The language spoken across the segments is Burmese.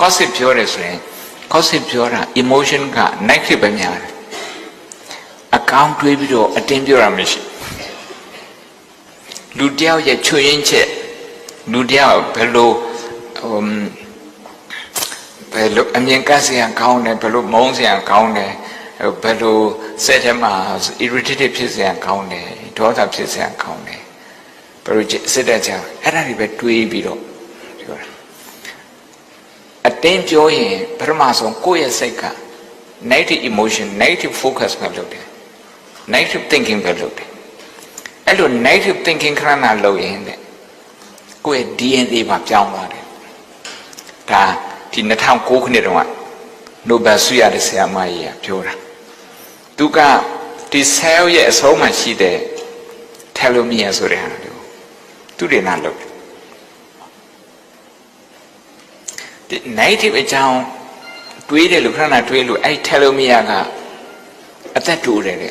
gossip ပြောတယ်ဆိုရင် gossip ပြောတာ emotion က negative ပဲများတယ်အကောင်းတွေးပြီးတော့အတင်းပြောတာမရှိလူတယောက်ရဲ့ချွေရင်းချက်လူတယောက်ဘယ်လိုဟိုဘယ်လိုအမြင်ကပ်စရာကောင်းတယ်ဘယ်လိုမုန်းစရာကောင်းတယ်ဘယ်လိုစိတ်ထဲမှာ irritated ဖြစ်စရာကောင်းတယ်ဒေါသဖြစ်စရာကောင်းတယ်ဘယ်လိုစိတ်တဲ့ကြောင်အဲ့ဒါတွေပဲတွေးပြီးတော့ပြောတာအ တင်းပြောရင်ပထမဆုံးကိုယ့်ရဲ့စိတ်က negative emotion negative focus ပဲလုပ်တယ် negative thinking ပဲလုပ်တယ်အဲ့လို negative thinking ခဏနာလုပ်ရင်တဲ့ကိုယ့်ရဲ့ DNA မှာပြောင်းသွားတယ်ဒါဒီ2009ခုနှစ်တုန်းက Nobel ဆုရတဲ့ဆရာမကြီးကပြောတာသူကဒီ cell ရဲ့အဆုံးမှာရှိတဲ့ telomere ဆိုတဲ့ဟာကိုသူတွေနာလုပ်တယ်ဒီ negative အကြောင်းတွေးတယ်လို့ခဏတွေးလို့အဲ့ telomere ကအသက်တိုးတယ်လေ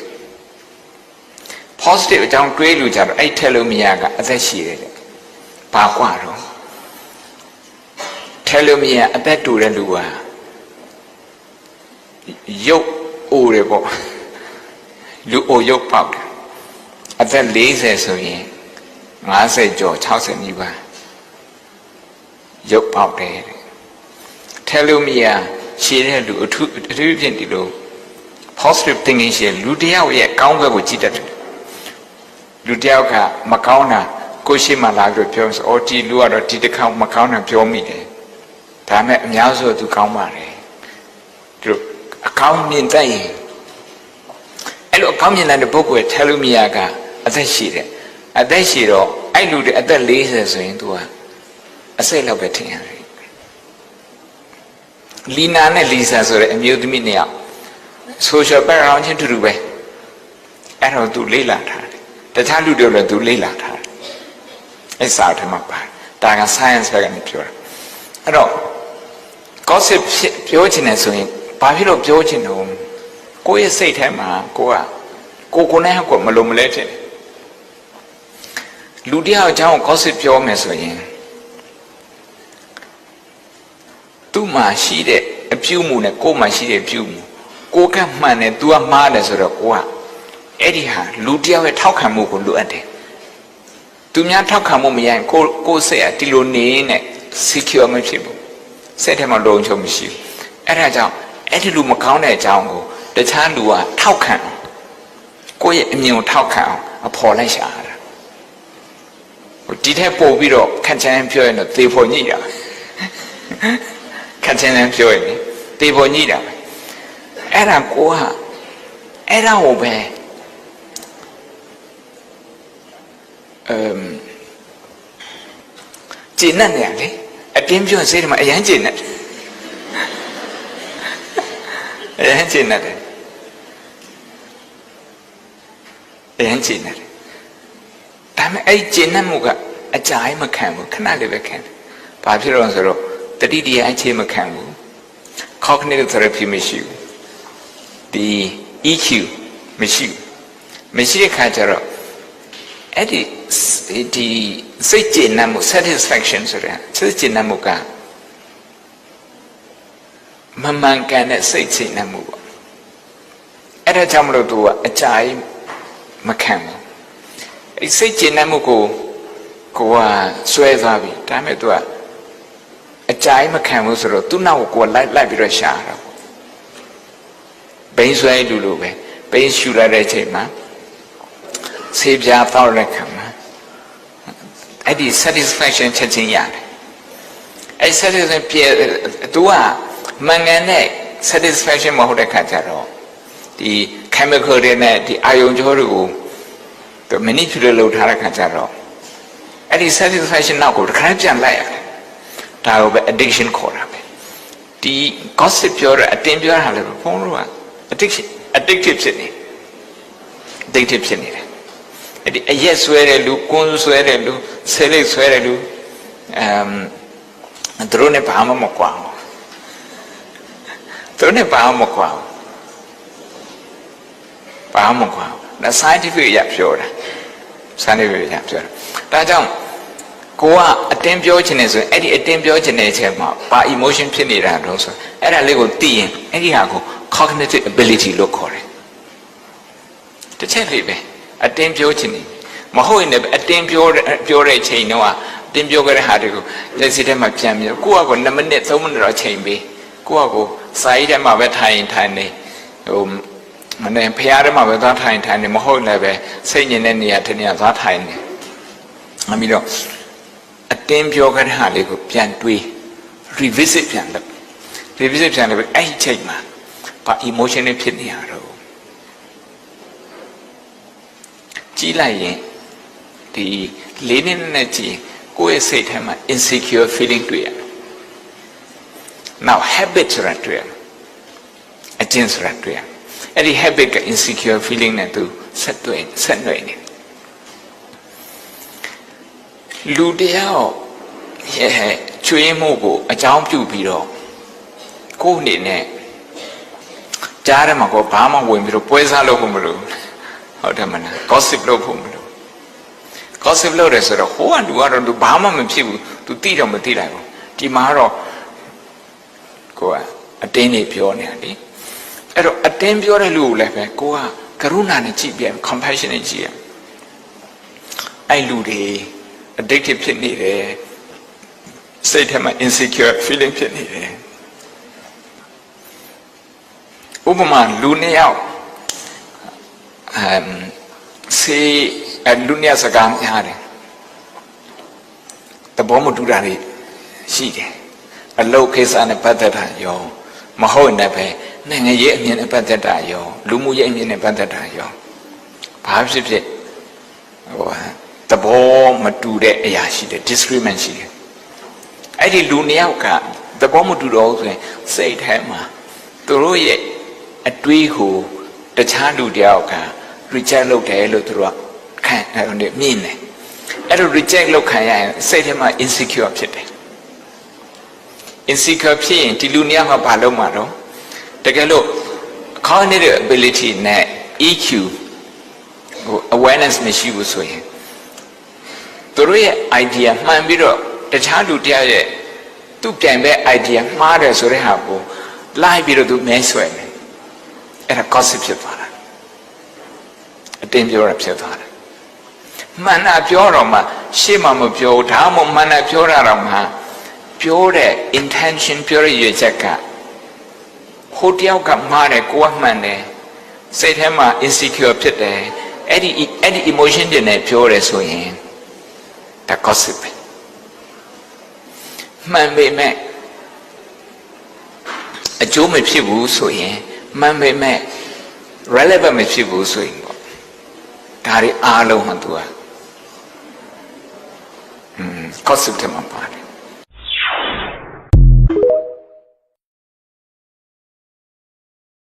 positive အကြောင်းတွေးလို့ကြတော့အဲ့ telomere ကအသက်ရှည်တယ်လေဘာကွာတော့ telomere အသက်တိုးတဲ့လူဟာရုပ်အိုတယ်ပေါ့လူအိုရုပ်ပေါက်တယ်အသက်40ဆိုရင်50ကျော်60နီးပါးရုပ်ပေါက်တယ် telomere ရှည်တဲ့လူအထူးအထူးဖြင့်ဒီလို positive thinking ရှည်လူတယောက်ရဲ့ကောင်းဘက်ကိုကြည့်တတ်တယ်လူတယောက်ကမကောင်းတာကိုရှိမှလာပြီးပြောဆိုအော်ဒီလူကတော့ဒီတစ်ခါမကောင်းတာပြောမိတယ်ဒါမဲ့အများစုကသူကောင်းပါတယ်သူတို့အကောင်းမြင်တတ်ရင်အဲ့လိုအကောင်းမြင်တဲ့ပုဂ္ဂိုလ်ရဲ့ telomere ကအသက်ရှိတယ်အသက်ရှိတော့အဲ့လူတွေအသက်40ဆိုရင်သူကအစိတ်လောက်ပဲထင်ရတယ် လီနာနဲ့လီဆာဆိုတဲ့အမျိုးသမီးနှစ်ယောက် social background ချင်းတူတူပဲအဲ့တော့သူလေးလာထားတယ်တခြားလူတွေလည်းသူလေးလာထားတယ်အဲ့စာထဲမှာပါဒါက science ဘက်ကနေပြောတာအဲ့တော့ gossip ဖြစ်ပြောချင်တယ်ဆိုရင်ဘာဖြစ်လို့ပြောချင်တော့ကိုယ့်ရဲ့စိတ်ထဲမှာကိုကကိုကိုနဲ့ကိုမလုံးမလဲဖြစ်တယ်လူတယောက်အကြောင်း gossip ပြောမယ်ဆိုရင်သူ့ မှာရှိတဲ့အပြုမှုနဲ့ကိုယ်မှာရှိတဲ့အပြုမှုကိုကမှန်တယ် तू ကမှားတယ်ဆိုတော့ကိုကအဲ့ဒီဟာလူတယောက်ရဲ့ထောက်ခံမှုကိုလိုအပ်တယ်သူများထောက်ခံမှုမရရင်ကိုကိုစိတ်ကဒီလိုနေနဲ့ secure မဖြစ်ဘူးစိတ်ထဲမှာလုံခြုံမရှိဘူးအဲ့ဒါကြောင့်အဲ့ဒီလူမကောင်းတဲ့အကြောင်းကိုတခြားလူကထောက်ခံအောင်ကိုယ့်ရဲ့အမြင်ကိုထောက်ခံအောင်အဖော်လိုက်ရှာတာဟိုဒီထက်ပို့ပြီးတော့ခက်ချမ်းပြောရင်တော့သေဖို့ညိတာ ခက်ချမ်းပြောရင်သေဖို့ညိတာအဲ့ဒါကိုကအဲ့ဒါကိုပဲအမ်ကျင့်နဲ့နေရလေအတင်းပြောစိတ်ထဲမှာအရန်ကျင့်နဲ့အရန်ကျင့်နဲ့တယ်အရန်ကျင့်နဲ့တယ်ဒါပေမဲ့အဲ့ကျင့်နဲ့မှုကအကြာကြီးမခံဘူးခဏလေးပဲခံတယ်ဘာဖြစ်လို့လဲဆိုတော့ တတိတရားအခြေမခံဘူး cognitive therapy မရှိဘူးဒီ EQ မရှိဘူးမရှိတဲ့ခါကျတော့အဲ့ဒီဒီစိတ်ကျေနပ်မှု satisfaction ဆိုတဲ့စိတ်ကျေနပ်မှုကမမှန်ကန်တဲ့စိတ်ကျေနပ်မှုပေါ့အဲ့ဒါကြောင့်မလို့သူကအကြာကြီးမခံဘူးအဲ့စိတ်ကျေနပ်မှုကိုကိုကဆွဲသွားပြီဒါပေမဲ့သူက အကြာကြီးမခံဘူးဆိုတော့သူ့နောက်ကိုကိုလိုက်လိုက်ပြီးတော့ရှာတာပေါ့ဘိန်းဆွဲလူလိုပဲဘိန်းရှူရတဲ့အချိန်မှာဆေးပြားတောက်တဲ့ခံမှာအဲ့ဒီ satisfaction ချက်ချင်းရတယ်အဲ့ satisfaction ပြေသူကမှန်ကန်တဲ့ satisfaction မဟုတ်တဲ့ခါကျတော့ဒီ chemical တွေနဲ့ဒီအာယုံကြောတွေကိုသူ manipulate လုပ်ထားတဲ့ခါကျတော့အဲ့ဒီ satisfaction နောက်ကိုတစ်ခါပြန်လိုက်ရတယ် ဒါကိုပဲ addiction ခေါ်တာပဲဒီ gossip ပြောတဲ့အတင်းပြောတာလည်းဘုန်းတော်က addiction addictive ဖြစ်နေ addictive ဖြစ်နေတယ်အဲ့ဒီအရက်ဆွဲတဲ့လူကွန်းဆွဲတဲ့လူဆဲလိတ်ဆွဲတဲ့လူအမ်သူတို့နဲ့ဘာမှမကွာဘူးသူတို့နဲ့ဘာမှမကွာဘူးဘာမှမကွာဘူးဒါ scientific ရပြောတာ scientific ရပြောတာဒါကြောင့် ကိုကအတင်းပြောချင်တယ်ဆိုရင်အဲ့ဒီအတင်းပြောချင်တဲ့အချက်မှာဘာ emotion ဖြစ်နေတာတော့ဆိုအဲ့ဒါလေးကိုသိရင်အဲ့ဒီဟာကို cognitive ability လို့ခေါ်တယ်တစ်ချက်လေးပဲအတင်းပြောချင်နေမဟုတ်ရင်လည်းအတင်းပြောတဲ့ပြောတဲ့ချိန်တော့အတင်းပြောကြတဲ့ဟာတွေကိုလက်စီထဲမှာပြန်ပြီးကိုကကို2မိနစ်3မိနစ်တော့ချိန်ပေးကိုကကိုစာရေးထဲမှာပဲထိုင်ထိုင်နေဟိုမနေ့ဖရားထဲမှာပဲသွားထိုင်ထိုင်နေမဟုတ်လည်းပဲစိတ်ညစ်တဲ့နေရာတစ်နေရာသွားထိုင်နေအမီတော့ အတင်းပြောကြတဲ့ဟာလေးကိုပြန်တွေး revisit ပြန်လုပ် revisit ပြန်လုပ်အဲ့ဒီချိန်မှာဘာ emotion တွေဖြစ်နေရတော့ကြီးလိုက်ရင်ဒီလေးနှစ်နဲ့ကြည့်ကိုယ့်ရဲ့စိတ်ထဲမှာ insecure feeling တွေ့ရတယ် now habit ဆိုတာတွေ့ရတယ်အကျင့်ဆိုတာတွေ့ရတယ်အဲ့ဒီ habit က insecure feeling နဲ့သူဆက်တွေ့ဆက်နွယ်နေ လူတယောက်ရဲ့ချွေးမှုကိုအကြောင်းပြုပြီးတော့ကိုယ့်အနေနဲ့ကြားရမှာကိုဘာမှဝင်ပြီးတော့ပွဲစားလုပ်ဖို့မလိုဟုတ်တယ်မလား gossip လုပ်ဖို့မလို gossip လုပ်တယ်ဆိုတော့ဟိုကလူကတော့သူဘာမှမဖြစ်ဘူးသူသိတော့မသိလိုက်ဘူးဒီမှာတော့ကိုကအတင်းနေပြောနေတာလေအဲ့တော့အတင်းပြောတဲ့လူကိုလည်းပဲကိုကကရုဏာနဲ့ကြည့်ပြန် compassion နဲ့ကြည့်ရအဲ့လူတွေ addicted ဖြစ်နေတယ်စိတ်ထဲမှာ insecure feeling ဖြစ်နေတယ်ဥပမာလူနှစ်ယောက်အမ်စေအလူနှစ်ယောက်စကားများတယ်တဘောမတူတာတွေရှိတယ်အလုတ်ကိစ္စနဲ့ပတ်သက်တာရောမဟုတ်လည်းပဲနိုင်ငံရေးအမြင်နဲ့ပတ်သက်တာရောလူမှုရေးအမြင်နဲ့ပတ်သက်တာရောဘာဖြစ်ဖြစ်ဟို တဘောမတူတဲ့အရာရှိတယ် disagreement ရှိတယ်အဲ့ဒီလူနှစ်ယောက်ကသဘောမတူတော့ဘူးဆိုရင်စိတ်ထဲမှာသူတို့ရဲ့အတွေးကိုတခြားလူတယောက်က reject လုပ်တယ်လို့သူတို့ကခံတယ်မြင်တယ်အဲ့လို reject လုပ်ခံရရင်စိတ်ထဲမှာ insecure ဖြစ်တယ် insecure ဖြစ်ရင်ဒီလူနှစ်ယောက်ကဘာလုပ်မှာတော့တကယ်လို့ cognitive ability နဲ့ EQ ဟို awareness မရှိဘူးဆိုရင် သူတို့ရဲ့ idea မှန်ပြီးတော့တခြားလူတယောက်ရဲ့သူ့ပြန်ပဲ idea မှားတယ်ဆိုတဲ့ဟာကိုလိုက်ပြီးတော့သူမဲဆွဲတယ်အဲ့ဒါ gossip ဖြစ်သွားတာအတင်းပြောတာဖြစ်သွားတယ်မှန်တာပြောတော့မှရှေ့မှာမပြောဘူးဒါမှမမှန်တာပြောတာတော့မှပြောတဲ့ intention ပြောရရဲ့ချက်ကဟိုတယောက်ကမှားတယ်ကိုကမှန်တယ်စိတ်ထဲမှာ insecure ဖြစ်တယ်အဲ့ဒီအဲ့ဒီ emotion တွေနဲ့ပြောတယ်ဆိုရင် ဒါ gossip ပဲမှန်ပေမဲ့အကျိုးမဖြစ်ဘူးဆိုရင်မှန်ပေမဲ့ relevant မဖြစ်ဘူးဆိုရင်ပေါ့ဒါတွေအားလုံးမှသူကอืม gossip တွေမှာပါတယ်